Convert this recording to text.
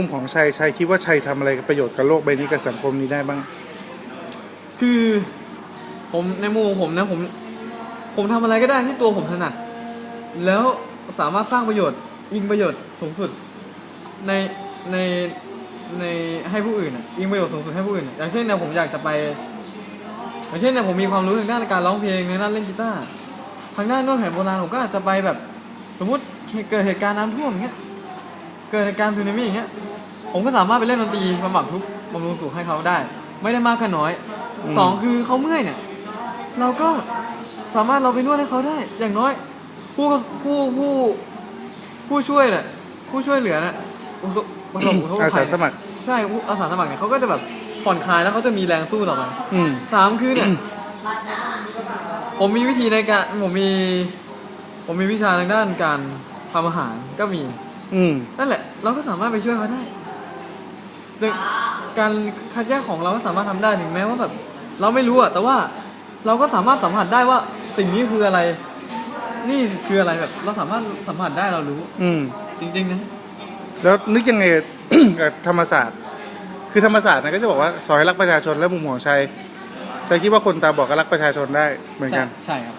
มุมของชัยชัยคิดว่าชัยทำอะไรกับประโยชน์กับโลกใบนี้กับสังคมนี้ได้บ้าง คือผมในมุมของผมนะผม ผมทำอะไรก็ได้ที่ตัวผมถนัด แล้วสามารถสร้างประโยชน์ยิงประโยชน์สูงสุด ในในในให้ผู้อื่นอะยิงประโยชน์สูงสุดให้ผู้อื่น อย่างเช่นเนี่ยผมอยากจะไป อย่างเช่นเนี่ยผมมีความรู้ทางด้านการร้องเพลงในด้านเล่นกีตาร์ทางด้านนวดแผนโบราณผมก็อาจจะไปแบบ สมมติเกิดเหตุการณ์น้ำท่วมอย่างเงี้ยเกิดเหตุการณ์สึนามิอย่างเงี้ย ผมก็สามารถไปเล่นดนตรีบำบัดทุกข์บำรุงสุขให้เขาได้ ไม่ได้มากก็น้อยอืม สองคือเขาเมื่อยเนี่ย เราก็สามารถเราไปนวดให้เขาได้ อย่างน้อย ผู้ผู้ผู้ผู้ช่วยเนี่ยผู้ช่วยเหลือเนี่ยประสบประสบอุทกอาภัสายสมัคร ใช่ผู้อาสาสมัครเนี่ยเขาก็จะแบบผ่อนคลายแล้วเขาจะมีแรงสู้ต่อไป อืม สามคือเนี่ย ผมมีวิธีในการผมมี ผมมีวิชาทางด้านการทำอาหารก็มี อืม นั่นแหละ เราก็สามารถไปช่วยเขาได้ ซึ่งการคัดแยกของเราก็สามารถทำได้ถึงแม้ว่าแบบ เราไม่รู้อะแต่ว่าเราก็สามารถสัมผัสได้ว่าสิ่งนี้คืออะไร นี่คืออะไรแบบ เราสามารถสัมผัสได้เรารู้ อืม จริงๆนะแล้วนึกยังไง กับธรรมศาสตร์ คือธรรมศาสตร์นะก็จะบอกว่าสอนให้รักประชาชนและมุมของชัยชัยคิดว่าคนตาบอดก็รักประชาชนได้เหมือนกัน ใช่ใช่ครับ